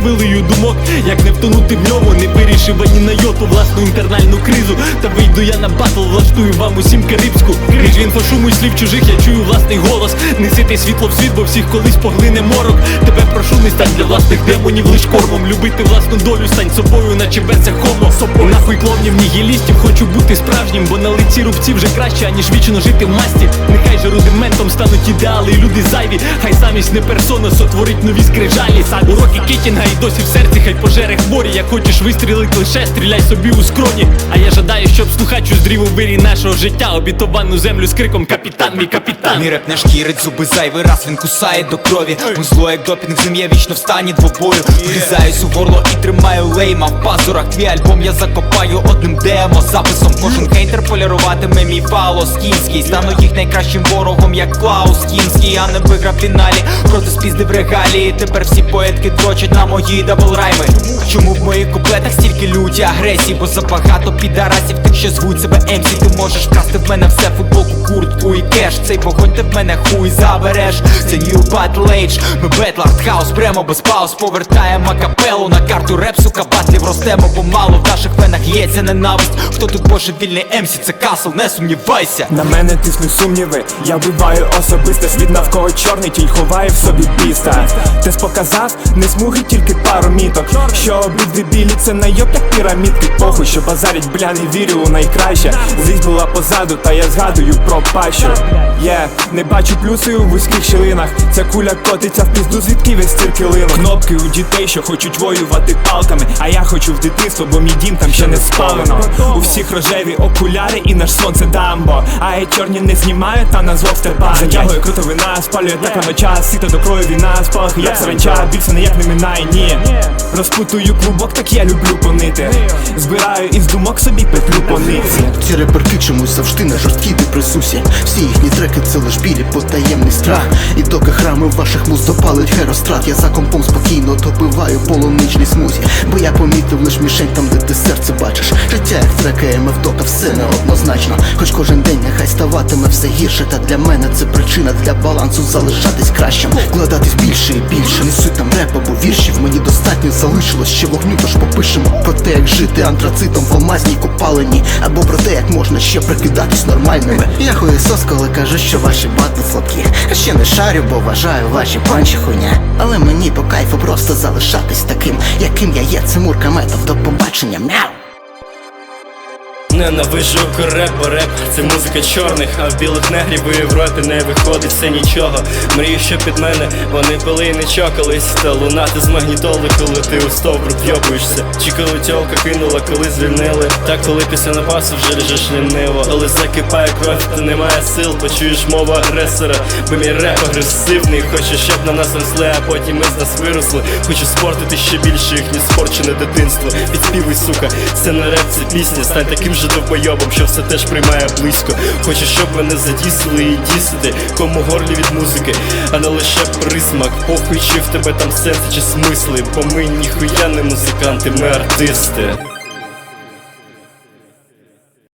хвилею думок, як не втонути в ньому, не вирішив ані на йоту власну інтернальну кризу. Та вийду я на батл, влаштую вам усім карибську. Між інфошуму і слів чужих я чую власний голос. Несити світло в світ, бо всіх колись поглине морок. Тебе прошу, не стань для власних демонів лиш кормом. Любити власну долю, стань собою, наче берця хомо. Собою нахуй клонів, нігілістів, хочу бути справжнім, бо на лиці рубці вже краще, аніж вічно жити в масті. Нехай же рудиментом стануть ідеали, і люди зайві. Хай самість не персона сотворить нові скрижалі. сад Уроки кітінга і досі в серці, хай пожере хворі. Як хочеш вистрілити лише, стріляй собі у скроні. А я жадаю, щоб слухач уздрів у вирі нашого життя. Обітовану землю з криком Капітан, мій капітан. Мій реп не шкірить зуби зайвий раз він кусає до крові Музло як допінг зим я вічно в стані двобою Врізаюсь у горло і тримаю лейма в пазурах Твій альбом я закопаю одним демо записом Кожен хейтер поляруватиме мій фалос кінський Стану їх найкращим ворогом, як Клаус Кінський Я не виграв в фіналі, проти спіздив регалії Тепер всі поетки дрочать на мої дабл райми Чому в моїх куплетах стільки люті агресії? Бо забагато підарасів тих, що звуть себе МСі Ти можеш вкрасти в мене все, футболку, куртку і кеш. Цей вогонь ти в мене хуй забереш. Це New Battle Age, ми Art House Прямо без пауз. Повертаємо капелу на карту реп, сука, батлів ростемо, бо мало в наших венах є. Ця ненависть. Хто тут божевільний МСі, це касл, не сумнівайся. На мене тиснуть сумніви, я вбиваю особисто світ навколо чорний тінь ховає в собі біста. Тест показав, не смуги, тільки пару міток. Що обидві білі, це найоб як пірамідки. Похуй, що базарять, бля, не вірю у найкраще. Злість була позаду, та я згадую про пащу. Є, не бачу плюси у вузьких щілинах. Ця куля котиться в пізду, звідки весь цирки лину. Кнопки у дітей, що хочуть воювати палками. А я хочу в дитинство, бо мій дім там ще не спалено. У всіх рожеві окуляри і наш сонце дамбо. А я чорні не знімаю, та на звук степа. Затягує круто вина, спалює так на час, сіто до крою війна, спалахи як саранча, більше як не минає, ні. Розпутую клубок, так я люблю понити. Збираю із думок собі петлю по нитці. Ці реперки чомусь завжди на жорсткій депресусі. Всі їхні треки це лиш білі потаємний страх. І доки храми ваших муз допалить херострат, я за компом спокійно добиваю полуничний смузі. Бо я помітив лиш мішень там, де ти серце бачиш. Життя як трекає вдока, все неоднозначно. Хоч кожен день нехай ставатиме все гірше. Та для мене це причина для балансу залишатись кращим. Вкладатись більше і більше. Не суть там репа, бо віршів мені достатньо залишилось ще вогню, тож попишемо про те, як жити антрацитом в алмазній копалині, або про те, як можна ще прикидатись нормальними. Я хуєсос, коли кажу, що ваші батли слабкі. А ще не шарю, бо вважаю ваші панчі хуйня. Але мені по кайфу просто залишатись таким, яким я є. Це мурка метод. До побачення. Мяу. Ненавижу реп, реп це музика чорних, а в білих негрів у Європі не виходить все нічого. Мрію, що під мене вони пили і не чокались. Та лунати з магнітоли, коли ти у стовбур вйобуєшся. Чи коли тьолка кинула, коли звільнили. Та коли після напасу вже лежиш ліниво. Але закипає кров, та немає сил, почуєш мову агресора. Бо мій реп агресивний, хочу, щоб на нас росли, а потім ми з нас виросли. Хочу спортити ще більше їхнє спорчене дитинство. Підспівуй, сука, це не реп, це пісня. Стань таким же довбойобом, що все теж приймає близько. Хочу, щоб мене задісили і дісити, кому горлі від музики, а не лише присмак. Похуй, чи в тебе там сенс чи смисли, бо ми ніхуя не музиканти, ми артисти.